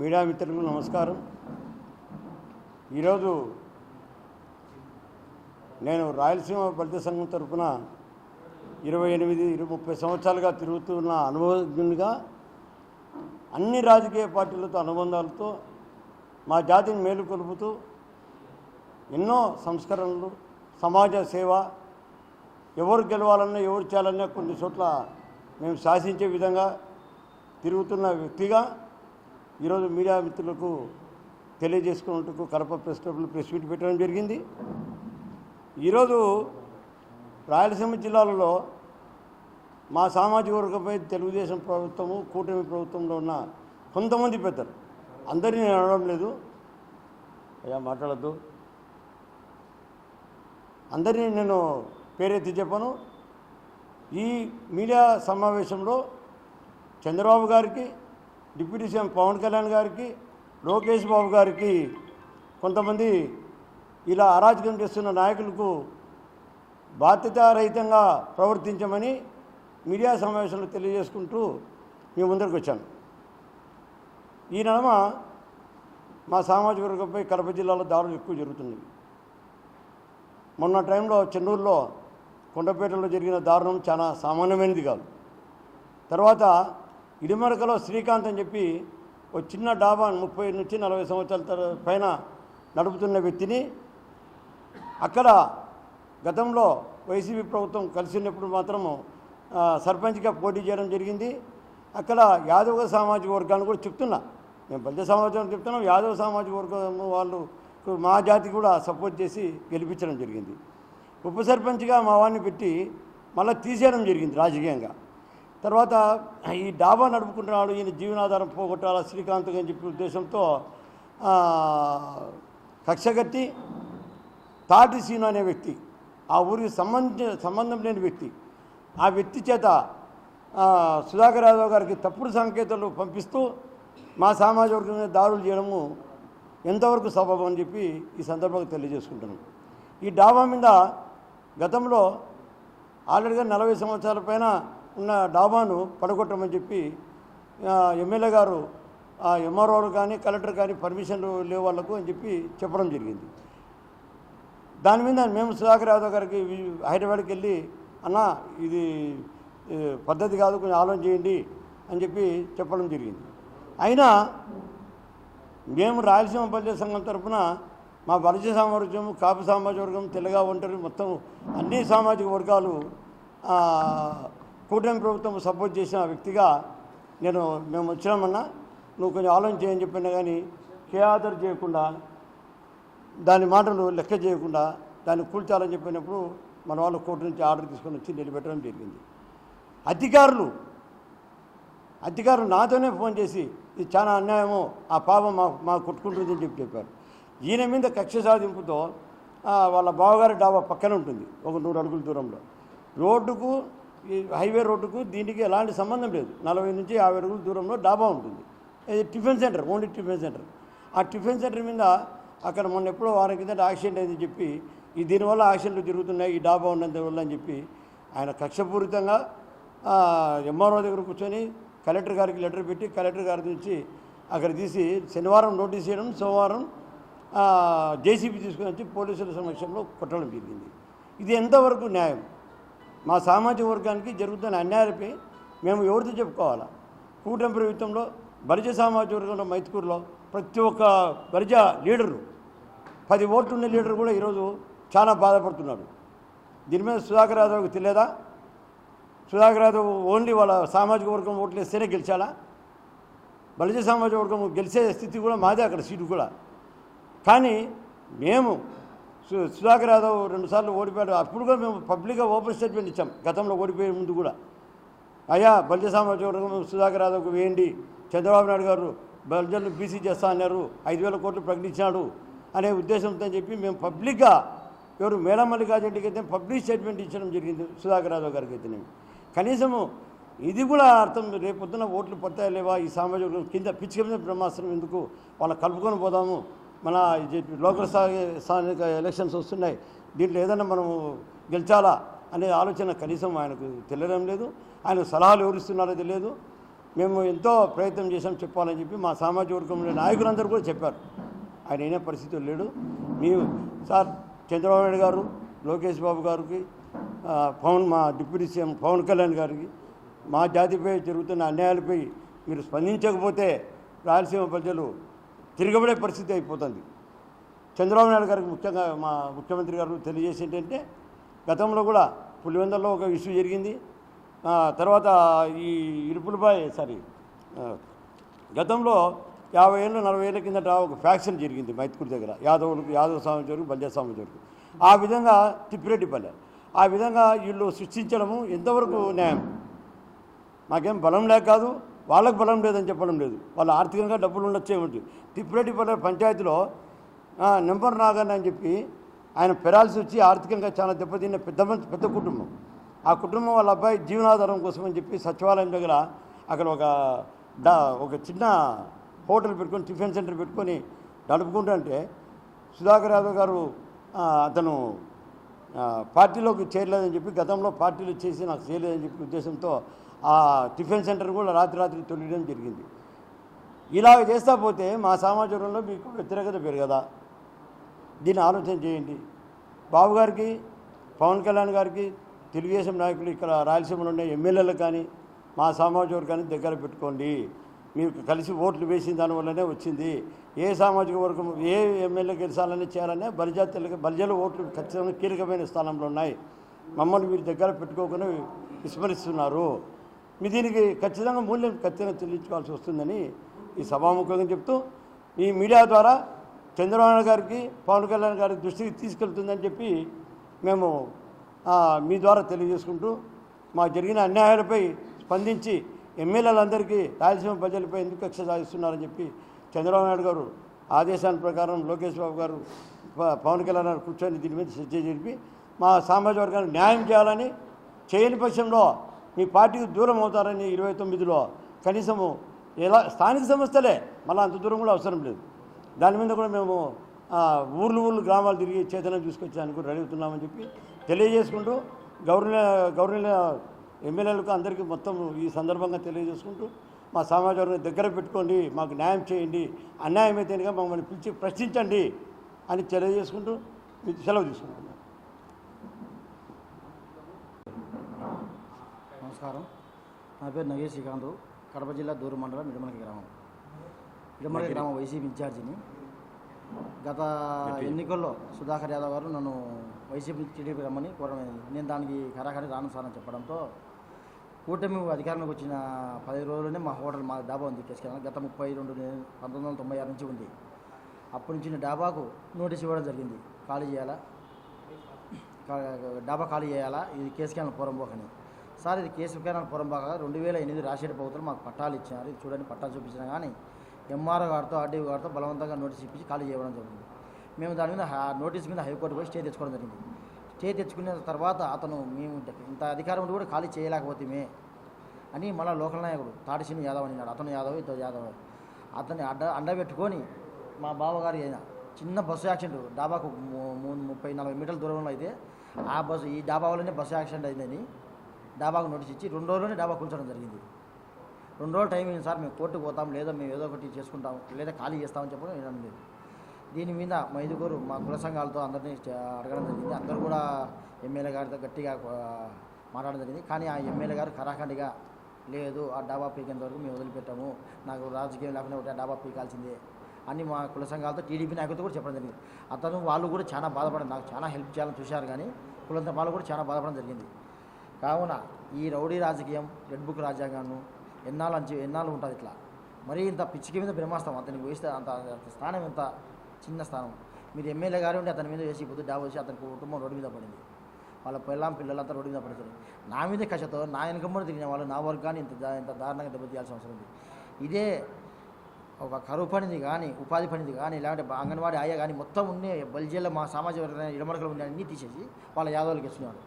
Media మిత్రులకు నమస్కారం. ఈరోజు నేను రాయలసీమ ఫలిత సంఘం తరఫున ఇరవై ఎనిమిది ఇరవై ముప్పై సంవత్సరాలుగా తిరుగుతున్న అనుభవజ్ఞునిగా అన్ని రాజకీయ పార్టీలతో అనుబంధాలతో మా జాతిని మేలు కొలుపుతూ ఎన్నో సంస్కరణలు సమాజ సేవ ఎవరు గెలవాలన్నా ఎవరు చేయాలన్నా కొన్ని చోట్ల మేము శాసించే విధంగా తిరుగుతున్న వ్యక్తిగా ఈరోజు మీడియా మిత్రులకు తెలియజేసుకున్నట్టుకు కడప ప్రెస్ క్లబ్లో ప్రెస్ మీట్ పెట్టడం జరిగింది. ఈరోజు రాయలసీమ జిల్లాలలో మా సామాజిక వర్గంపై తెలుగుదేశం ప్రభుత్వము కూటమి ప్రభుత్వంలో ఉన్న కొంతమంది పెద్దలు. అందరినీ నేను అనడం లేదు. అయ్యా మాట్లాడద్దు. అందరినీ నేను పేరెత్తి చెప్పను. ఈ మీడియా సమావేశంలో చంద్రబాబు గారికి డిప్యూటీ సీఎం పవన్ కళ్యాణ్ గారికి లోకేష్ బాబు గారికి కొంతమంది ఇలా అరాచకం చేస్తున్న నాయకులకు బాధ్యతారహితంగా ప్రవర్తించమని మీడియా సమావేశంలో తెలియజేసుకుంటూ మీ ముందరికి వచ్చాను ఈ నడమ మా సామాజిక వర్గంపై కడప జిల్లాలో దాడులు ఎక్కువ జరుగుతున్నాయి. మొన్న టైంలో చెన్నూరులో కొండపేటలో జరిగిన దారుణం చాలా సామాన్యమైనది కాదు. తర్వాత ఇడిమరకలో శ్రీకాంత్ అని చెప్పి ఒక చిన్న డాబా ముప్పై నుంచి నలభై సంవత్సరాల తర- పైన నడుపుతున్న వ్యక్తిని అక్కడ గతంలో వైసీపీ ప్రభుత్వం కలిసి ఉన్నప్పుడు మాత్రము సర్పంచ్గా పోటీ చేయడం జరిగింది. అక్కడ యాదవ సామాజిక వర్గాన్ని కూడా చెప్తున్నా. మేము పెద్ద సమాజం చెప్తున్నాం. యాదవ సామాజిక వర్గం వాళ్ళు మా జాతి కూడా సపోర్ట్ చేసి గెలిపించడం జరిగింది. ఉప సర్పంచ్గా మా వాడిని పెట్టి మళ్ళీ తీసేయడం జరిగింది రాజకీయంగా. తర్వాత ఈ డాబా నడుపుకుంటున్నాడు ఈయన జీవనాధారం పోగొట్టాలా శ్రీకాంత్ అని చెప్పి ఉద్దేశంతో కక్షగత్తి కక్షగట్టి తాటి సీను అనే వ్యక్తి ఆ ఊరికి సంబంధ సంబంధం లేని వ్యక్తి ఆ వ్యక్తి చేత సుధాకర్ యాదవ్ గారికి తప్పుడు సంకేతాలు పంపిస్తూ మా సామాజిక వర్గం మీద చేయడము ఎంతవరకు సబబం అని చెప్పి ఈ సందర్భంగా తెలియజేసుకుంటున్నాం. ఈ డాబా మీద గతంలో ఆల్రెడీగా నలభై సంవత్సరాల పైన ఉన్న డాబాను పడగొట్టమని చెప్పి ఎమ్మెల్యే గారు ఆ ఎంఆర్ఓలు కానీ కలెక్టర్ కానీ పర్మిషన్లు లేవు వాళ్ళకు అని చెప్పి చెప్పడం జరిగింది. దాని మీద మేము సుధాకర్ యాదవ్ గారికి హైదరాబాద్కి వెళ్ళి అన్న ఇది పద్ధతి కాదు కొంచెం ఆలోచన చేయండి అని చెప్పి చెప్పడం జరిగింది. అయినా మేము రాయలసీమ ప్రజల సంఘం తరఫున మా బలిజ సామర్థ్యం కాపు సామాజిక వర్గం తెల్లగా ఒంటరి మొత్తం అన్ని సామాజిక వర్గాలు కూటమి ప్రభుత్వం సపోర్ట్ చేసిన వ్యక్తిగా నేను మేము వచ్చినామన్నా నువ్వు కొంచెం ఆలోచన చేయని చెప్పినా కానీ కేఆదర్ చేయకుండా దాని మాటలు లెక్క చేయకుండా దాన్ని కూల్చాలని చెప్పినప్పుడు మన వాళ్ళు కోర్టు నుంచి ఆర్డర్ తీసుకొని వచ్చి నిలబెట్టడం జరిగింది. అధికారులు అధికారులు నాతోనే ఫోన్ చేసి ఇది చాలా అన్యాయము ఆ పాపం మా మా కొట్టుకుంటుందని చెప్పి చెప్పారు. ఈయన మీద కక్ష సాధింపుతో వాళ్ళ బావగారి డాబా పక్కన ఉంటుంది ఒక నూరు అడుగుల దూరంలో. రోడ్డుకు హైవే రోడ్డుకు దీనికి ఎలాంటి సంబంధం లేదు. నలభై నుంచి యాభై అడుగుల దూరంలో డాబా ఉంటుంది. ఇది tiffin centre only tiffin centre. ఆ టిఫిన్ సెంటర్ మీద అక్కడ మొన్న ఎప్పుడో వారం కింద యాక్సిడెంట్ అయిందని చెప్పి ఈ దీనివల్ల యాక్సిడెంట్లు జరుగుతున్నాయి ఈ డాబా ఉన్నంత వల్ల అని చెప్పి ఆయన కక్షపూరితంగా ఎంఆర్ఓ దగ్గర కూర్చొని కలెక్టర్ గారికి లెటర్ పెట్టి కలెక్టర్ గారి నుంచి అక్కడ తీసి శనివారం నోటీస్ చేయడం సోమవారం జేసీబీ తీసుకుని వచ్చి పోలీసుల సమక్షంలో కొట్టడం జరిగింది. ఇది ఎంతవరకు న్యాయం? మా సామాజిక వర్గానికి జరుగుతున్న అన్యాయాలపై మేము ఎవరితో చెప్పుకోవాలా? కూటమి ప్రభుత్వంలో బరిజ సామాజిక వర్గంలో మైత్కూరులో ప్రతి ఒక్క బరిజ లీడరు పది ఓట్లు ఉన్న లీడర్ కూడా ఈరోజు చాలా బాధపడుతున్నాడు దీని మీద సుధాకర్ యాదవ్కి తెలియదా? సుధాకర్ యాదవ్ ఓన్లీ వాళ్ళ సామాజిక వర్గం ఓట్లు వేస్తేనే గెలిచాలా? బలిజ సామాజిక వర్గం గెలిచే స్థితి కూడా మాదే అక్కడ సీటు కూడా. కానీ మేము సుధాకర్ యాదవ్ రెండుసార్లు ఓడిపోయాడు. అప్పుడు కూడా మేము పబ్లిక్గా ఓపెన్ స్టేట్మెంట్ ఇచ్చాం. గతంలో ఓడిపోయే ముందు కూడా. అయ్యా బలిజ సామ్రాజ్యం సుధాకర్ యాదవ్కు వేయండి. చంద్రబాబు నాయుడు గారు బలిజను బీసీ చేస్తా అన్నారు. ఐదు వేల కోట్లు ప్రకటించాడు అనే ఉద్దేశంతో చెప్పి మేము పబ్లిక్గా ఎవరు మేడం అయితే పబ్లిక్ స్టేట్మెంట్ ఇచ్చడం జరిగింది సుధాకర్ యాదవ్ గారికి అయితే కనీసము ఇది కూడా అర్థం రేపు పొద్దున ఓట్లు పడతాయా లేవా ఈ సామాజిక కింద పిచ్చి కింద బ్రహ్మాస్త్రం ఎందుకు? వాళ్ళ కలుపుకొని పోదాము. మన లోకల్ స్థాయి స్థానిక ఎలక్షన్స్ వస్తున్నాయి. దీంట్లో ఏదైనా మనము గెలిచాలా అనే ఆలోచన కనీసం ఆయనకు తెలియడం లేదు. ఆయన సలహాలు ఎవరిస్తున్నారో తెలియదు. మేము ఎంతో ప్రయత్నం చేసాం చెప్పాలని చెప్పి మా సామాజిక వర్గంలో నాయకులందరూ కూడా చెప్పారు. ఆయన అయిన పరిస్థితులు లేడు. మేము సార్ చంద్రబాబు నాయుడు గారు లోకేష్ బాబు గారికి పవన్ మా డిప్యూటీ సీఎం పవన్ కళ్యాణ్ గారికి మా జాతిపై జరుగుతున్న అన్యాయాలపై మీరు స్పందించకపోతే రాయలసీమ ప్రజలు తిరగబడే పరిస్థితి అయిపోతుంది. చంద్రబాబు నాయుడు గారికి ముఖ్యంగా మా ముఖ్యమంత్రి గారు తెలియజేసి ఏంటంటే గతంలో కూడా పులివెందల్లో ఒక ఇష్యూ జరిగింది. తర్వాత ఈ ఇరుపులపై సారీ గతంలో యాభై ఏళ్ళు నలభై ఏళ్ళ కిందట ఒక ఫ్యాక్షన్ జరిగింది మైత్కూరు దగ్గర. యాదవులకు యాదవ స్వామి వరకు బల్జ సామాజిక ఆ విధంగా తిప్పిరెడ్డిపల్లె. ఆ విధంగా వీళ్ళు సృష్టించడము ఎంతవరకు న్యాయం? మాకేం బలం లేక కాదు. వాళ్ళకి బలం లేదని చెప్పడం లేదు. వాళ్ళు ఆర్థికంగా డబ్బులు ఉండొచ్చే ఉంటుంది తిప్పిరెడ్డిపల్లె పంచాయతీలో నెంబర్ నాగన్ అని చెప్పి ఆయన పెరాల్సి వచ్చి ఆర్థికంగా చాలా దెబ్బతిన్న పెద్ద మంచి పెద్ద కుటుంబం. ఆ కుటుంబం వాళ్ళ అబ్బాయి జీవనాధారం కోసం అని చెప్పి సచివాలయం దగ్గర అక్కడ ఒక డా ఒక చిన్న హోటల్ పెట్టుకొని టిఫిన్ సెంటర్ పెట్టుకొని నడుపుకుంటుంటే సుధాకర్ యాదవ్ గారు అతను పార్టీలోకి చేరలేదని చెప్పి గతంలో పార్టీలు చేసి నాకు చేయలేదని చెప్పి ఉద్దేశంతో ఆ టిఫిన్ సెంటర్ కూడా రాత్రి రాత్రి తొలగడం జరిగింది. ఇలాగ చేస్తా పోతే మా సమాజంలో మీకు వ్యతిరేకత పెరగదా? దీన్ని ఆలోచన చేయండి. బాబు గారికి పవన్ కళ్యాణ్ గారికి తెలుగుదేశం నాయకులు ఇక్కడ రాయలసీమలో ఉన్న ఎమ్మెల్యేలకు కానీ మా సామాజిక కానీ దగ్గర పెట్టుకోండి. మీకు కలిసి ఓట్లు వేసిన దానివల్లనే వచ్చింది. ఏ సామాజిక వర్గం ఏ ఎమ్మెల్యే గెలిచాలని చేయాలనే బలిజాతీయులకి బలిజల ఓట్లు ఖచ్చితంగా కీలకమైన స్థానంలో ఉన్నాయి. మమ్మల్ని మీరు దగ్గర పెట్టుకోకుండా విస్మరిస్తున్నారు. మీ దీనికి ఖచ్చితంగా మూల్యం ఖచ్చితంగా చెల్లించుకోవాల్సి వస్తుందని ఈ సభాముఖంగా చెప్తూ ఈ మీడియా ద్వారా చంద్రబాబు నాయుడు గారికి పవన్ కళ్యాణ్ గారి దృష్టికి తీసుకెళ్తుందని చెప్పి మేము మీ ద్వారా తెలియజేసుకుంటూ మాకు జరిగిన అన్యాయాలపై స్పందించి ఎమ్మెల్యేలందరికీ రాయలసీమ ప్రజలపై ఎందుకు కక్ష సాధిస్తున్నారని చెప్పి చంద్రబాబు నాయుడు గారు ఆదేశాల ప్రకారం లోకేష్ బాబు గారు పవన్ కళ్యాణ్ గారు కూర్చొని దీని మీద చర్చ జరిపి మా సామాజిక వర్గానికి న్యాయం చేయాలని చేయని పక్షంలో మీ పార్టీకి దూరం అవుతారని ఇరవై తొమ్మిదిలో కనీసము ఎలా స్థానిక సంస్థలే మళ్ళీ అంత దూరం కూడా అవసరం లేదు. దాని మీద కూడా మేము ఊర్లు ఊర్లు గ్రామాలు తిరిగి చేతనం తీసుకొచ్చేదానికి కూడా రెడీ అవుతున్నామని చెప్పి తెలియజేసుకుంటూ గవర్నర్ గవర్నర్ ఎమ్మెల్యేలకు అందరికీ మొత్తం ఈ సందర్భంగా తెలియజేసుకుంటూ మా సమాజ వర్గం దగ్గర పెట్టుకోండి మాకు న్యాయం చేయండి అన్యాయం అయితేనే మమ్మల్ని పిలిచి ప్రశ్నించండి అని తెలియజేసుకుంటూ సెలవు తీసుకుంటున్నాం. నమస్కారం. నా పేరు నగేష్ శ్రీకాంత్. కడప జిల్లా దూరు మండలం ఇడమలకి గ్రామం. ఇడమలకి గ్రామం వైసీపీ ఇన్ఛార్జిని. గత ఎన్నికల్లో సుధాకర్ యాదవ్ గారు నన్ను వైసీపీ టీడీపీ రమ్మని కోరడం నేను దానికి ఖరాఖరి రాను సార్ అని చెప్పడంతో కూటమి అధికారంలోకి వచ్చిన పది రోజుల్లోనే మా హోటల్ మా డాబా ఉంది కేసుకెళ్ళాను గత ముప్పై రెండు పంతొమ్మిది వందల తొంభై ఆరు నుంచి ఉంది. అప్పటి నుంచి డాబాకు నోటీస్ ఇవ్వడం జరిగింది. ఖాళీ చేయాలా? డాబా ఖాళీ చేయాలా? ఇది కేసు క్యానల్ పోరంబోకని సార్ ఇది కేసు పురం భాగంగా రెండు వేల ఎనిమిది రాజశేఖర ప్రభుత్వం మాకు పట్టాలు ఇచ్చినారు ఇది చూడండి పట్టాలు చూపించినా కానీ ఎంఆర్ఓ గారితో ఆర్డీఓ గారితో బలవంతంగా నోటీస్ ఇప్పించి ఖాళీ చేయడం జరిగింది. మేము దాని మీద నోటీస్ మీద హైకోర్టు పోయి స్టే తెచ్చుకోవడం జరిగింది. స్టే తెచ్చుకున్న తర్వాత అతను మేము ఇంత అధికారం కూడా ఖాళీ చేయలేకపోతేమే అని మళ్ళీ లోకల్ నాయకుడు తాడిశీని యాదవ్ అన్నాడు. అతను యాదవ్ ఇతను యాదవ్. అతన్ని అడ్డ అండబెట్టుకొని మా బావగారి అయిన చిన్న బస్సు యాక్సిడెంట్ డాబాకు ముప్పై నలభై మీటర్ల దూరంలో అయితే ఆ బస్సు ఈ డాబా వల్లనే బస్సు యాక్సిడెంట్ అయిందని డాబాకు నోటీస్ ఇచ్చి రెండు రోజుల్లోనే డాబా కూర్చోవడం జరిగింది. రెండు రోజులు టైం అయింది సార్ మేము కోర్టుకు పోతాం లేదా మేము ఏదో ఒకటి చేసుకుంటాం లేదా ఖాళీ చేస్తామని చెప్పడం వినడం లేదు. దీని మీద మా ఐదుగురు మా కుల సంఘాలతో అందరినీ అడగడం జరిగింది. అందరూ కూడా ఎమ్మెల్యే గారితో గట్టిగా మాట్లాడడం జరిగింది. కానీ ఆ ఎమ్మెల్యే గారు కరాఖండిగా లేదు ఆ డాబా పీకేంత వరకు మేము వదిలిపెట్టాము నాకు రాజకీయం లేకుండా ఒకటి ఆ డాబా పీకాల్సిందే అని మా కుల సంఘాలతో టీడీపీ నాయకులతో కూడా చెప్పడం జరిగింది. అతను వాళ్ళు కూడా చాలా బాధపడారు నాకు చాలా హెల్ప్ చేయాలని చూశారు కానీ కులంతో వాళ్ళు కూడా చాలా బాధపడడం జరిగింది. కావున ఈ రౌడీ రాజకీయం రెడ్ బుక్ రాజ్యాంగాన్ని ఎన్నాళ్ళు అంచి ఎన్నాళ్ళు ఉంటుంది ఇట్లా? మరీ ఇంత పిచ్చికి మీద బ్రహ్మాస్తాం అతనికి వేస్తే అంత స్థానం ఎంత? చిన్న స్థానం. మీరు ఎమ్మెల్యే గారు ఉంటే అతని మీద వేసి పొద్దు డాబా వచ్చి అతనికి కుటుంబం రోడ్డు మీద పడింది. వాళ్ళ పిల్లం పిల్లలంతా రోడ్డు మీద పడుతుంది నా మీద కషతో నా వెనకమ్మడి తిరిగిన వాళ్ళు నా వర్గాన్ని ఇంత ఇంత దారుణంగా దెబ్బతీయాల్సిన అవసరం ఉంది. ఇదే ఒక కరువు పనిది కానీ ఉపాధి పనిది కానీ లేదంటే అంగన్వాడీ ఆయా కానీ మొత్తం ఉండే బల్జీల మా సామాజిక వర్గం ఇడమడకలు ఉండే అన్నీ తీసేసి వాళ్ళ యాదవులకు ఇస్తున్నాడు.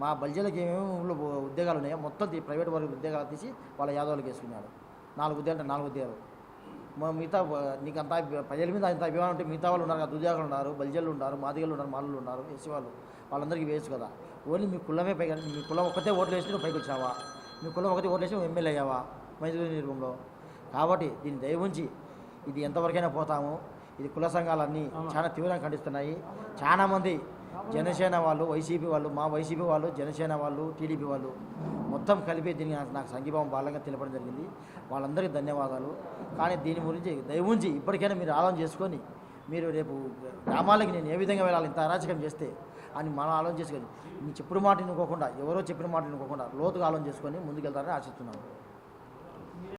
మా బల్జీలకు ఏమేమి ఉద్యోగాలు ఉన్నాయో మొత్తం ప్రైవేట్ వర్గ ఉద్యోగాలు తీసి వాళ్ళ యాదవులకు వేసుకున్నాడు నాలుగు ఉద్యోగాలు అంటే నాలుగు ఉద్యోగాలు. మా మిగతా నీకు అంత ప్రజల మీద అంత అభిమానం ఉంటే మిగతా వాళ్ళు ఉన్నారు కదా ఉద్యోగాలు ఉన్నారు బల్జీలు ఉన్నారు మాదిగలు ఉన్నారు మాళ్ళు ఉన్నారు ఎస్సీ వాళ్ళు. వాళ్ళందరికీ వేయచ్చు కదా. ఓన్లీ మీ కులమే పైగా మీ కులం ఒక్కటే ఓట్లు వేసి నువ్వు పైకి వచ్చినావా మీ కులం ఒకటి ఓట్లు వేసి ఎమ్మెల్యే అయ్యావా? మైసూరు నిర్మంలో కాబట్టి దీన్ని దయ ఉంచి ఇది ఎంతవరకైనా పోతాము. ఇది కుల సంఘాలన్నీ చాలా తీవ్రంగా ఖండిస్తున్నాయి. చాలామంది జనసేన వాళ్ళు వైసీపీ వాళ్ళు మా వైసీపీ వాళ్ళు జనసేన వాళ్ళు టీడీపీ వాళ్ళు మొత్తం కలిపి దీనికి నాకు- సంఘీభావం బాలంగా తెలపడం జరిగింది. వాళ్ళందరికీ ధన్యవాదాలు. కానీ దీని గురించి దయ ఉంచి ఇప్పటికైనా మీరు ఆలోచన చేసుకొని మీరు రేపు గ్రామాలకి నేను ఏ విధంగా వెళ్ళాలి ఇంత అరాచకం చేస్తే అని మనం ఆలోచన చేసుకొని నీ చెప్పిన మాట వినుకోకుండా ఎవరో చెప్పిన మాట వినుకోకుండా లోతుగా ఆలోచన చేసుకొని ముందుకెళ్తారని ఆశిస్తున్నాను.